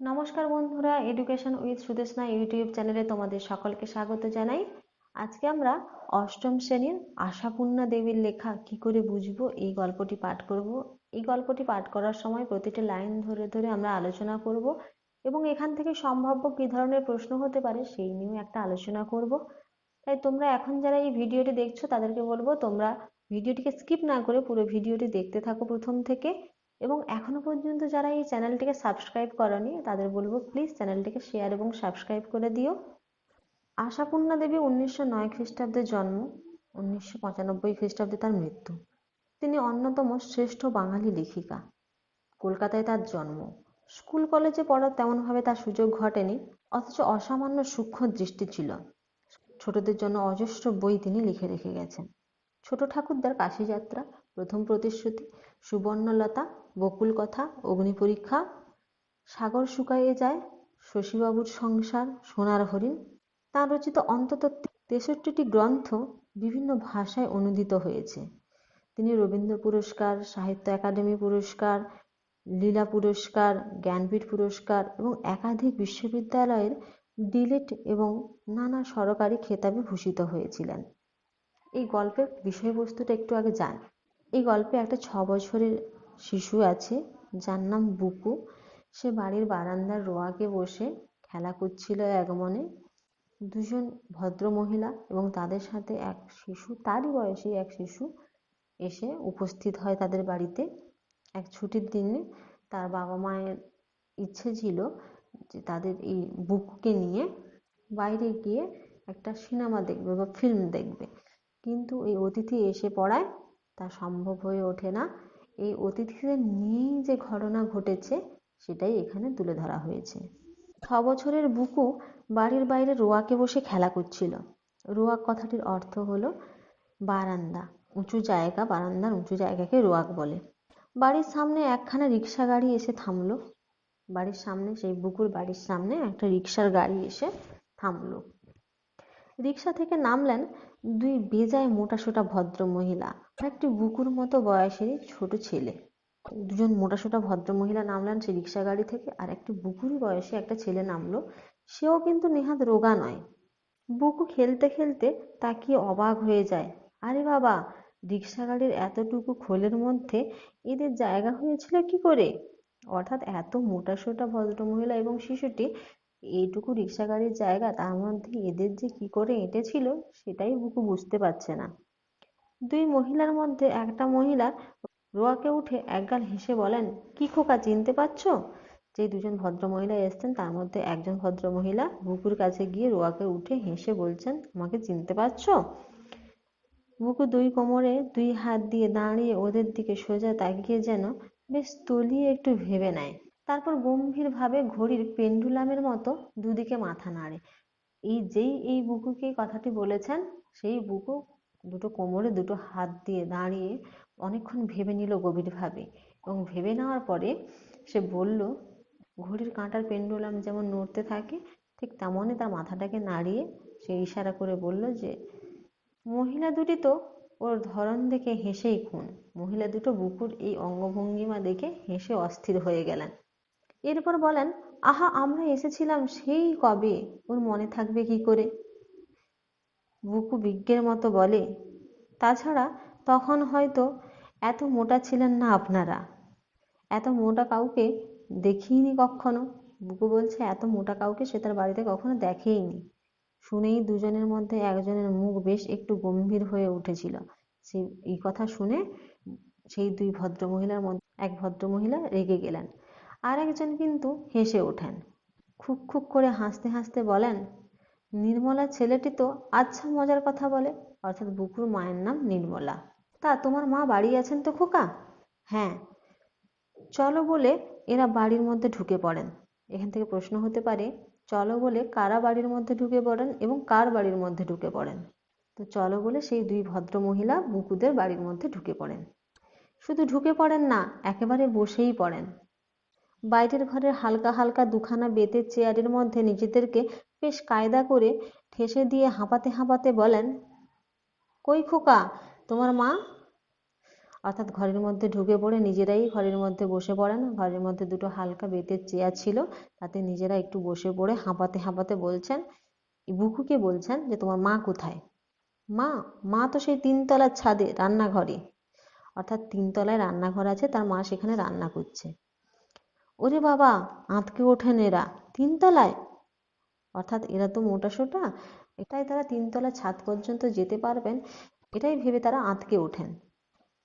নমস্কার বন্ধুরা education with Sudeshna YouTube চ্যানেলে তোমাদের সকলকে স্বাগত জানাই। আজকে আমরা অষ্টম শ্রেণির আশাপূর্ণা দেবীর লেখা কি করে বুঝব এই গল্পটি পাঠ করব। এই গল্পটি পাঠ করার সময় প্রতিটি লাইন ধরে ধরে আমরা আলোচনা করব এবং এখান থেকে সম্ভাব্য কী ধরনের প্রশ্ন হতে পারে সেই নিয়েও একটা আলোচনা করব। তাই তোমরা এখন যারা এই ভিডিওটি দেখছ তাদেরকে বলব তোমরা ভিডিওটিকে স্কিপ না করে পুরো ভিডিওটি দেখতে থাকো প্রথম থেকে। এবং এখনও পর্যন্ত যারা এই চ্যানেলটিকে সাবস্ক্রাইব করনি, তাদের বলব প্লিজ চ্যানেলটিকে শেয়ার এবং সাবস্ক্রাইব করে দিও। আশাপূর্ণা দেবী উনিশশো নয় খ্রিস্টাব্দে জন্ম, উনিশশো পঁচানব্বই খ্রিস্টাব্দে তার মৃত্যু। তিনি অন্যতম শ্রেষ্ঠ বাঙালি লেখিকা। কলকাতায় তার জন্ম। স্কুল কলেজে পড়ার তেমনভাবে তার সুযোগ ঘটেনি, অথচ অসামান্য সূক্ষ্ম দৃষ্টি ছিল। ছোটদের জন্য অজস্র বই তিনি লিখে রেখে গেছেন। ছোট ঠাকুরদার কাশিযাত্রা প্রথম প্রতিশ্রুতি, সুবর্ণলতা বকুল কথা অগ্নি পরীক্ষা সাগর শুকাইয়ে যায়, শশীবাবুর সংসার, সোনার হরিণ, তাঁর রচিত অন্তত তেষট্টিটি গ্রন্থ বিভিন্ন ভাষায় অনুদিত হয়েছে। তিনি রবীন্দ্র পুরস্কার, সাহিত্য একাডেমি পুরস্কার, লীলা পুরস্কার, জ্ঞানপীঠ পুরস্কার এবং একাধিক বিশ্ববিদ্যালয়ের ডিলেট এবং নানা সরকারি খেতাবে ভূষিত হয়েছিলেন। এই গল্পের বিষয়বস্তুটা একটু আগে যান এই গল্পে একটা ছ বছরের শিশু আছে, যার নাম বুকু। সে বাড়ির বারান্দার রোয়াকে বসে খেলা করছিল এক মনে দুজন ভদ্রমহিলা এবং তাদের সাথে এক শিশু, তারই বয়সী এক শিশু এসে উপস্থিত হয় তাদের বাড়িতে। এক ছুটির দিনে তার বাবা মায়ের ইচ্ছে ছিল যে তাদের এই বুককে নিয়ে বাইরে গিয়ে একটা সিনেমা দেখবে বা ফিল্ম দেখবে। কিন্তু এই অতিথি এসে পড়ায় তা সম্ভব হয়ে ওঠে না। এই অতিথিদের নিয়েই যে ঘটনা ঘটেছে, সেটাই এখানে তুলে ধরা হয়েছে। ছ বছরের বুকু বাড়ির বাইরে রোয়াকে বসে খেলা করছিল। রোয়াক কথাটির অর্থ হলো বারান্দা। উঁচু জায়গা, বারান্দার উঁচু জায়গাকে রোয়াক বলে। বাড়ির সামনে একখানা রিক্সা গাড়ি এসে থামলো। বাড়ির সামনে, সেই বুকুর বাড়ির সামনে একটা রিক্সার গাড়ি এসে থামলো। রিক্সা থেকে নামলেন দুই বেজায় মোটাসোটা ভদ্র মহিলা একটি বুকুর মতো বয়সেরই ছোট ছেলে। দুজন মোটাসোটা ভদ্র মহিলা নামলেন সেই রিক্সা গাড়ি থেকে, আর একটি বুকুরই বয়সে একটা ছেলে নামলো। সেও কিন্তু নেহাত রোগা নয়। বুকু খেলতে খেলতে তাকিয়ে অবাক হয়ে যায়। আরে বাবা রিক্সা গাড়ির এতটুকু খোলের মধ্যে এদের জায়গা হয়েছিল কি করে? অর্থাৎ এত মোটাসোটা ভদ্রমহিলা এবং শিশুটি এইটুকু রিক্সা গাড়ির জায়গা, তার মধ্যে এদের যে কি করে এঁটেছিল, সেটাই বুকু বুঝতে পারছে না। দুই মহিলার মধ্যে একটা মহিলা রোয়াকে উঠে একগাল হেসে বলেন, কি খোকা, চিনতে পারছ? যে দুজন ভদ্রমহিলা এসছেন, তার মধ্যে একজন ভদ্রমহিলা বুকুর কাছে গিয়ে রোয়াকে উঠে হেসে বলছেন আমাকে চিনতে পারছ? বুকু দুই কোমরে দুই হাত দিয়ে দাঁড়িয়ে ওদের দিকে সোজা তাকিয়ে যেন বেশ তলিয়ে একটু ভেবে নেয়। তারপর গম্ভীরভাবে ঘড়ির পেন্ডুলামের মতো দুদিকে মাথা নাড়ে। এই যেই এই বুকুকে কথাটি বলেছেন, সেই বুকু দুটো কোমরে দুটো হাত দিয়ে দাঁড়িয়ে অনেকক্ষণ ভেবে নিল গভীরভাবে এবং ভেবে নেওয়ার পরে সে বলল, ঘড়ির কাঁটার পেন্ডুলাম যেমন নড়তে থাকে, ঠিক তেমনই তার মাথাটাকে নাড়িয়ে সে ইশারা করে বলল যে, মহিলা দুটি তো ওর ধরন দেখে হেসেই খুন। মহিলা দুটো বুকুর এই অঙ্গভঙ্গিমা দেখে হেসে অস্থির হয়ে গেলেন। এরপর বলেন, আহা, আমরা এসেছিলাম সেই কবে? ওর মনে থাকবে কি করে? বুকু বিজ্ঞের মতো বলে, তাছাড়া তখন হয়তো এত মোটা ছিলেন না আপনারা। এত মোটা কাউকে দেখিনি কখনো? বুকু বলছে, এত মোটা কাউকে সে তার বাড়িতে কখনো দেখেইনি। শুনেই দুজনের মধ্যে একজনের মুখ বেশ একটু গম্ভীর হয়ে উঠেছিল। সে এই কথা শুনে সেই দুই ভদ্রমহিলার মধ্যে এক ভদ্রমহিলা রেগে গেলেন। আর একজন কিন্তু হেসে ওঠেন। খুক খুক করে হাসতে হাসতে বলেন নির্মলা ছেলেটি তো আচ্ছা মজার কথা বলে, অর্থাৎ বুকুর মায়ের নাম নির্মলা। তা তোমার মা বাড়ি আছেন তো খোকা? হ্যাঁ। চলো বলে এরা বাড়ির মধ্যে ঢুকে পড়েন। এখান থেকে প্রশ্ন হতে পারে, চলো বলে কারা বাড়ির মধ্যে ঢুকে পড়েন এবং কার বাড়ির মধ্যে ঢুকে পড়েন? তো চলো বলে সেই দুই ভদ্র মহিলা বুকুদের বাড়ির মধ্যে ঢুকে পড়েন। শুধু ঢুকে পড়েন না, একেবারে বসেই পড়েন। বাইরের ঘরের হালকা হালকা দুখানা বেতের চেয়ারের মধ্যে নিজেদেরকে বেশ কায়দা করে ঠেসে দিয়ে হাঁপাতে হাঁপাতে বলেন, কই খোকা, তোমার মা? অর্থাৎ ঘরের মধ্যে ঢুকে পড়ে নিজেরাই ঘরের মধ্যে বসে পড়েন। ঘরের মধ্যে দুটো হালকা বেতের চেয়ার ছিল, তাতে নিজেরা একটু বসে পড়ে হাঁপাতে হাঁপাতে বলছেন বুকুকে বলছেন যে তোমার মা কোথায়? মা মা তো সেই তিনতলার ছাদে, রান্নাঘরে। অর্থাৎ তিনতলায় রান্নাঘর আছে, তার মা সেখানে রান্না করছে। ওরে বাবা, আঁতকে ওঠেন এরা, তিনতলায়? অর্থাৎ এরা তো মোটা সোটা, এটাই তারা তিনতলা ছাদ পর্যন্ত যেতে পারবেন, এটাই ভেবে তারা আঁতকে ওঠেন।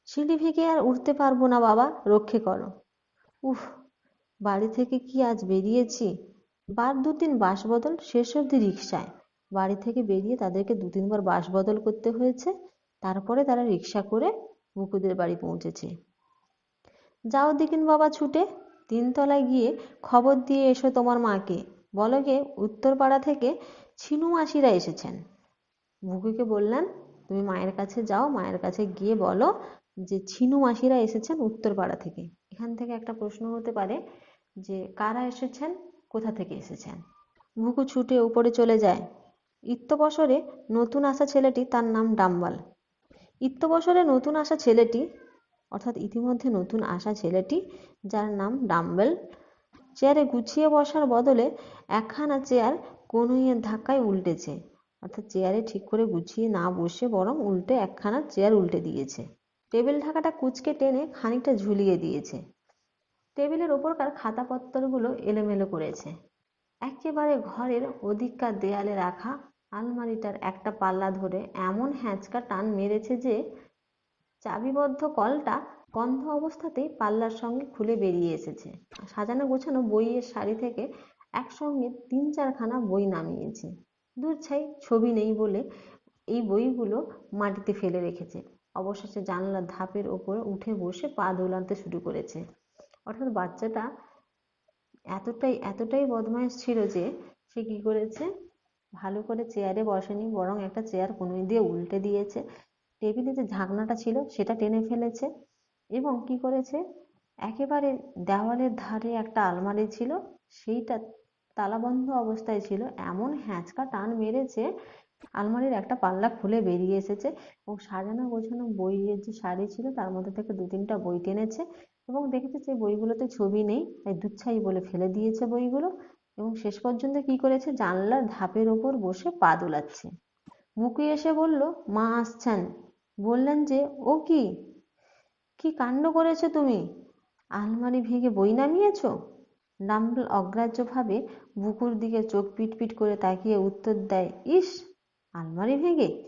সিঁড়ি ভেঙে আর উঠতে পারব না বাবা, রক্ষে করো। উফ, বাড়ি থেকে কি আজ বেরিয়েছি? বার দু তিন বাস বদল শেষ অবধি রিক্সায় বাড়ি থেকে বেরিয়ে তাদেরকে দু তিনবার বাস বদল করতে হয়েছে, তারপরে তারা রিক্সা করে বুকুদের বাড়ি পৌঁছেছে। যাও দেখিন বাবা ছুটে, তিনতলায় গিয়ে খবর দিয়ে এসো তোমার মাকে। বলো গে, উত্তরপাড়া থেকে ছিনু মাসিরা এসেছেন। বুকুকে বললেন তুমি মায়ের কাছে যাও, মায়ের কাছে গিয়ে বলো যে ছিনু মাসিরা এসেছেন উত্তরপাড়া থেকে। এখান থেকে একটা প্রশ্ন হতে পারে যে কারা এসেছেন, কোথা থেকে এসেছেন? বুকু ছুটে উপরে চলে যায়। ইত্যবসরে নতুন আসা ছেলেটি তার নাম ডাম্বাল। ইত্যবসরে নতুন আসা ছেলেটি, অর্থাৎ ইতিমধ্যে নতুন আসা ছেলেটি, যার নাম ডাম্বেল চেয়ারে গুছিয়ে বসার বদলে একখানা চেয়ার কনুইয়ের ধাক্কায় উল্টেছে। অর্থাৎ চেয়ারে ঠিক করে গুছিয়ে না বসে বরং উল্টে একখানা চেয়ার উল্টে দিয়েছে। টেবিল ঢাকাটা কুচকে টেনে খানিকটা ঝুলিয়ে দিয়েছে। টেবিলের ওপরকার খাতাপত্রগুলো এলোমেলো করেছে। একেবারে ঘরের ওদিককার দেয়ালে রাখা আলমারিটার একটা পাল্লা ধরে এমন হ্যাঁচকা টান মেরেছে যে চাবিবদ্ধ কলটা বন্ধ অবস্থাতেই পাল্লার সঙ্গে খুলে বেরিয়ে এসেছে। সাজানো গোছানো বইয়ের শাড়ি থেকে একসঙ্গে তিন চারখানা বই নামিয়েছে। দূর ছাই ছবি নেই বলে এই বইগুলো মাটিতে ফেলে রেখেছে। অবশেষে জানলার ধাপের ওপরে উঠে বসে পা দোলাতে শুরু করেছে। অর্থাৎ বাচ্চাটা এতটাই এতটাই বদমাইশ ছিল যে সে কি করেছে? ভালো করে চেয়ারে বসেনি, বরং একটা চেয়ার কনুই দিয়ে উল্টে দিয়েছে। টেবিলে যে ঝাঁকনাটা ছিল সেটা টেনে ফেলেছে এবং কি করেছে? একেবারে দেওয়ালের ধারে একটা আলমারি ছিল, সেইটা তালাবন্ধ অবস্থায় ছিল। এমন হ্যাঁচকা টান মেরেছে, আলমারির একটা পাল্লা খুলে বেরিয়ে এসেছে এবং সাজানো গোছানো বইয়ের যে শাড়ি ছিল তার মধ্যে থেকে দু তিনটা বই টেনেছে এবং দেখেছে যে বইগুলোতে ছবি নেই, তাই দুচ্ছাই বলে ফেলে দিয়েছে বইগুলো এবং শেষ পর্যন্ত কি করেছে? জানলার ধাপের ওপর বসে পা দোলাচ্ছে। বুকু এসে বলল, মা আসছেন। বললেন যে, ও কি? কি কাণ্ড করেছ তুমি? আলমারি ভেঙে বই নামিয়েছো? ডাম্বল অগ্রাহ্যভাবে বুকুর দিকে চোখ পিটপিট করে তাকিয়ে উত্তর দেয়, ইস, আলমারি ভেঙে?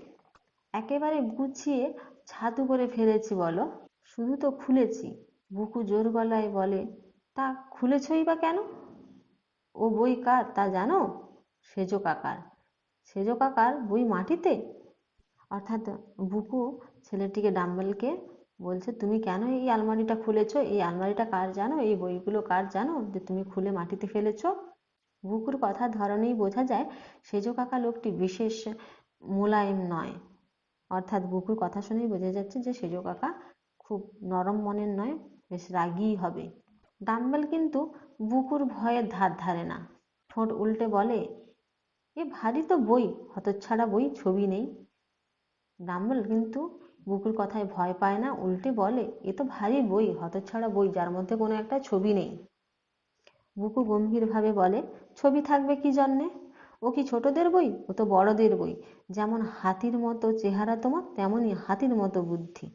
একেবারে গুছিয়ে ছাতু করে ফেলেছি বলো। শুধু তো খুলেছি। বুকু জোর গলায় বলে, তা খুলেছই বা কেন? ও বই কার তা জানো? সেজো কাকার। সেজো কাকার বই মাটিতে? অর্থাৎ বুকু ছেলেটিকে ডাম্বেলকে বলছে, তুমি কেন এই আলমারিটা খুলেছো? এই আলমারিটা কার জানো? এই বইগুলো কার জানো? যে তুমি খুলে মাটিতে ফেলেছো? বুকুর কথার ধরনেই বোঝা যায়, সেজো কাকা লোকটি বিশেষ মোলায়েম নয়। অর্থাৎ বুকুর কথা শুনেই বোঝা যাচ্ছে যে সেজো কাকা খুব নরম মনের নয়, বেশ রাগীই হবে। ডাম্বেল কিন্তু বুকুর ভয়ের ধার ধারে না। ঠোঁট উল্টে বলে, এ ভারী তো বই, হতচ্ছাড়া বই, ছবি নেই। ডাম্বেল কিন্তু বুকুর কথায় ভয় পায় না, উল্টে বলে, এ তো ভারী বই, হতচ্ছাড়া বই, যার মধ্যে কোনো একটা ছবি নেই। বুকু গম্ভীরভাবে বলে, ছবি থাকবে কি জন্যে? ও কি ছোটদের বই? ও তো বড়দের বই। যেমন হাতির মতো চেহারা তোমার, তেমনই হাতির মতো বুদ্ধি।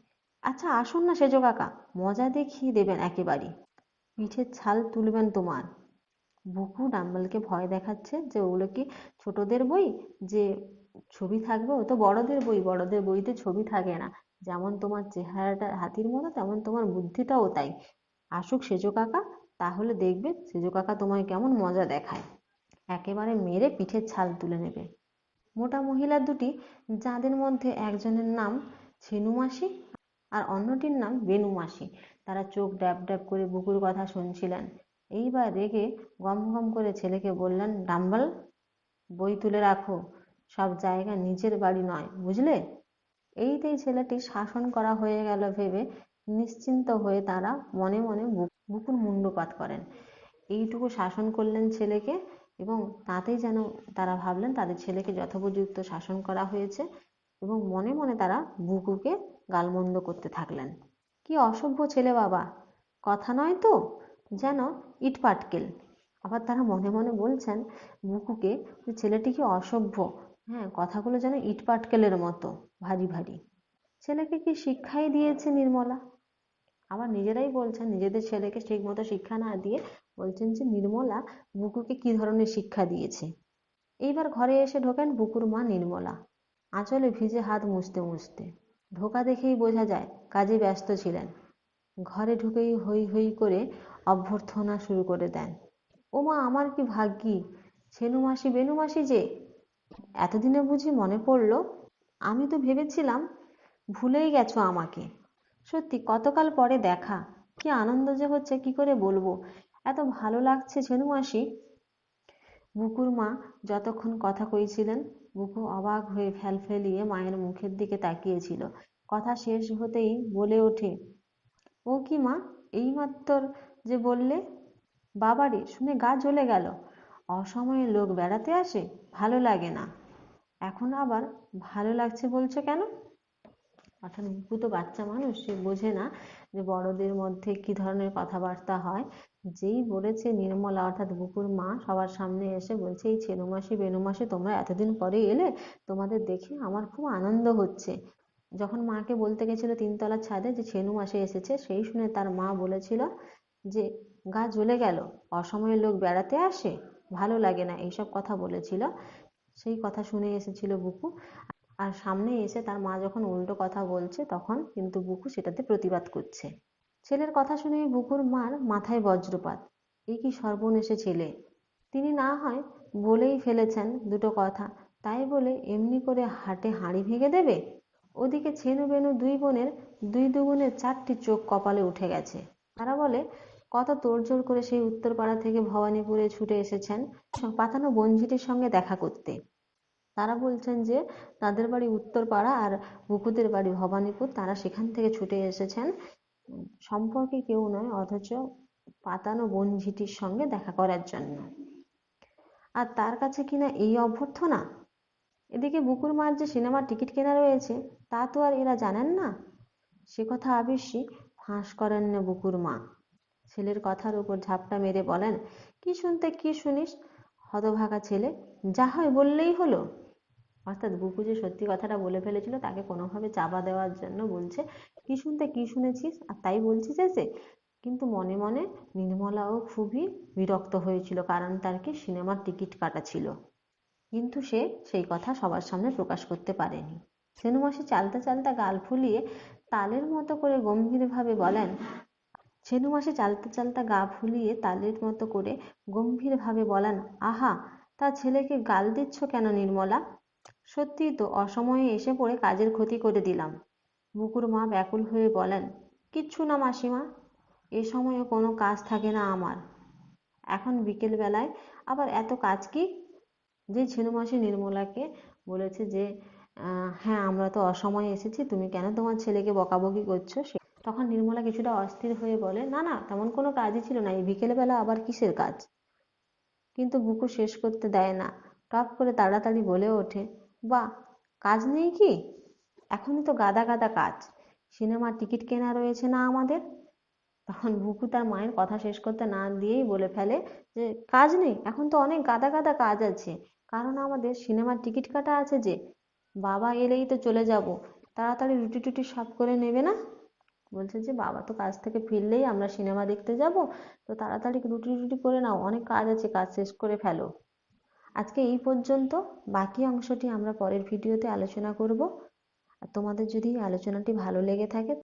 আচ্ছা আসুন না সেজো কাকা, মজা দেখিয়ে দেবেন একেবারে। পিঠের ছাল তুলবেন তোমার। বুকু ডাম্বেলকে ভয় দেখাচ্ছে যে ওগুলো কি ছোটদের বই, যে ছবি থাকবে, ও তো বড়দের বই, বড়দের বইতে ছবি থাকে না। যেমন তোমার চেহারাটা হাতির মতো, তেমন তোমার বুদ্ধিটাও তাই। আসুক সেজো কাকা, তাহলে দেখবে সেজো কাকা তোমায় কেমন মজা দেখায়। একেবারে মেরে পিঠের ছাল তুলে নেবে। মোটা মহিলা দুটি, যাদের মধ্যে একজনের নাম ছেনু মাসি আর অন্যটির নাম বেনু মাসি তারা চোখ ড্যাব ড্যাব করে বুকুর কথা শুনছিলেন। এইবার রেগে গম গম করে ছেলেকে বললেন, ডাম্বল, বই তুলে রাখো। সব জায়গা নিজের বাড়ি নয়, বুঝলে? এইতেই ছেলেটি শাসন করা হয়ে গেল ভেবে নিশ্চিন্ত হয়ে তারা মনে মনে বুকুর মুন্ডপাত করেন। এইটুকু শাসন করলেন ছেলেকে এবং তাতেই যেন তারা ভাবলেন তাদের ছেলেকে যথোপযুক্ত শাসন করা হয়েছে এবং মনে মনে তারা বুকুকে গালমন্দ করতে থাকলেন। কি অসভ্য ছেলে বাবা! কথা নয় তো, যেন ইট পাটকেল। আবার তারা মনে মনে বলছেন, বুকুকে যে ছেলেটি কি অসভ্য? হ্যাঁ কথাগুলো যেন ইট পাটকেলের মতো, ভারী ভারী। ছেলেকে কি শিক্ষাই দিয়েছে নির্মলা? আবার নিজেরাই বলছেন, নিজেদের ছেলেকে ঠিক মতো শিক্ষা না দিয়ে বলছেন যে, নির্মলা, বুকুকে কি ধরনের শিক্ষা দিয়েছে? এইবার ঘরে এসে ঢোকেন বুকুর মা নির্মলা। আঁচলে ভিজে হাত মুছতে মুছতে। ঢোকা দেখেই বোঝা যায়, কাজে ব্যস্ত ছিলেন। ঘরে ঢুকেই হই হই করে অভ্যর্থনা শুরু করে দেন। ও মা আমার কি ভাগ্যি? ছেনু মাসি বেনু মাসি যে এতদিনে বুঝি মনে পড়ল, আমি তো ভেবেছিলাম ভুলেই গেছো আমাকে। সত্যি, কতকাল পরে দেখা, কি আনন্দ যে হচ্ছে, কি করে বলব? এত ভালো লাগছে ছেনু মাসি। বুকুর মা যতক্ষণ কথা কইছিলেন, বুকু অবাক হয়ে ফেল ফেলিয়ে মায়ের মুখের দিকে তাকিয়েছিল। কথা শেষ হতেই বলে ওঠে, ও কি মা এইমাত্র যে বললে, বাবারে, শুনে গা জ্বলে গেল। অসময়ে লোক বেড়াতে আসে, ভালো লাগে না। এখন আবার ভালো লাগছে বলছো কেন? অর্থাৎ বুকু তো বাচ্চা মানুষ, সে বোঝে না যে বড়দের মধ্যে কি ধরনের কথাবার্তা হয়। যেই বলেছে নির্মলা, অর্থাৎ বুকুর মা সবার সামনে এসে বলছে, এই ছেনুমাসি বেনুমাসি তোমরা এতদিন পরে এলে তোমাদের দেখে আমার খুব আনন্দ হচ্ছে। যখন মাকে বলতে গেছিল তিনতলার ছাদে যে ছেনু মাসে এসেছে, সেই শুনে তার মা বলেছিল যে, গা জ্বলে গেল অসময়ে লোক বেড়াতে আসে? ভালো লাগে না, এইসব কথা বলেছিল। সেই কথা শুনে এসেছিল বুকু। আর সামনে এসে তার মা যখন উল্টো কথা বলছে, তখন কিন্তু বুকু সেটাতে প্রতিবাদ করছে। ছেলের কথা শুনে বুকুর মার মাথায় বজ্রপাত। এ কি সর্বনেশে ছেলে। তিনি না হয় বলেই ফেলেছেন দুটো কথা, তাই বলে এমনি করে হাটে হাঁড়ি ভেঙে দেবে? ওদিকে ছেনু বেনু দুই বোনের, দুই দুগুণের চারটি চোখ কপালে উঠে গেছে। তারা বলে কত তোড়জোড় করে সেই উত্তরপাড়া থেকে ভবানীপুরে ছুটে এসেছেন পাতানো বঞ্জিটির সঙ্গে দেখা করতে। তারা বলছেন যে, তাদের বাড়ি উত্তরপাড়া আর বুকুদের বাড়ি ভবানীপুর। তারা সেখান থেকে ছুটে এসেছেন। সম্পর্কে কেউ নয়, অথচ পাতানো বনঝিটির সঙ্গে দেখা করার জন্য। আর তার কাছে কিনা এই অভ্যর্থনা? এদিকে বুকুর মার যে সিনেমার টিকিট কেনা রয়েছে, তা তো আর এরা জানেন না। সে কথা আবিষ্যি ফাঁস করেন না বুকুর মা। ছেলের কথার উপর ঝাপটা মেরে বলেন, কি শুনতে, কি শুনিস? হতভাগা ছেলে, যা হয় বললেই হলো। অর্থাৎ বুকু যে সত্যি কথাটা বলে ফেলেছিল, তাকে কোনোভাবে চাপা দেওয়ার জন্য বলছে, কি শুনতে, কি শুনেছিস? আর তাই বলছিস এসে কিন্তু মনে মনে নির্মলাও খুবই বিরক্ত হয়েছিল, কারণ তার কি সিনেমার টিকিট কাটা ছিল। কিন্তু সে সেই কথা সবার সামনে প্রকাশ করতে পারেনি। সেনু মাসি চালতে চালতে গাল ফুলিয়ে তালের মতো করে গম্ভীরভাবে বলেন ছেনু মাসি চালতে চালতে গা ফুলিয়ে তালের মতো করে গম্ভীরভাবে বলেন, আহা, তা ছেলেকে গাল দিচ্ছ কেন নির্মলা? সত্যিই তো অসময়ে এসে পড়ে কাজের ক্ষতি করে দিলাম। বুকুর মা ব্যাকুল হয়ে বলেন, কিচ্ছু না মাসিমা, এ সময়ে কোনো কাজ থাকে না আমার। এখন বিকেল বেলায় আবার এত কাজ কি? যে ছেনু মাসি নির্মলাকে বলেছে যে হ্যাঁ আমরা তো অসময়ে এসেছি, তুমি কেন তোমার ছেলেকে বকাবকি করছ? তখন নির্মলা কিছুটা অস্থির হয়ে বলে, না না, তেমন কোনো কাজই ছিল না, এই বিকেলবেলা আবার কিসের কাজ? কিন্তু বুকু শেষ করতে দেয় না। টপ করে তাড়াতাড়ি বলে ওঠে বা কাজ নেই কি? এখনই তো গাদা গাদা কাজ। সিনেমার টিকিট কেনা রয়েছে না আমাদের? তখন বুকু তার মায়ের কথা শেষ করতে না দিয়েই বলে ফেলে যে, কাজ নেই, এখন তো অনেক গাদা গাদা কাজ আছে। কারণ আমাদের সিনেমার টিকিট কাটা আছে যে, বাবা এলেই তো চলে যাব। তাড়াতাড়ি রুটি টুটি সব করে নেবে না? বলছে যে, বাবা তো কাজ থেকে ফিরলেই আমরা সিনেমা দেখতে যাব, তো তাড়াতাড়ি রুটি টুটি করে নাও, অনেক কাজ আছে, কাজ শেষ করে ফেলো। আজকে এই পর্যন্ত, বাকি অংশটি আমরা পরের ভিডিওতে আলোচনা করব। আর তোমাদের যদি আলোচনাটি ভালো লেগে থাকে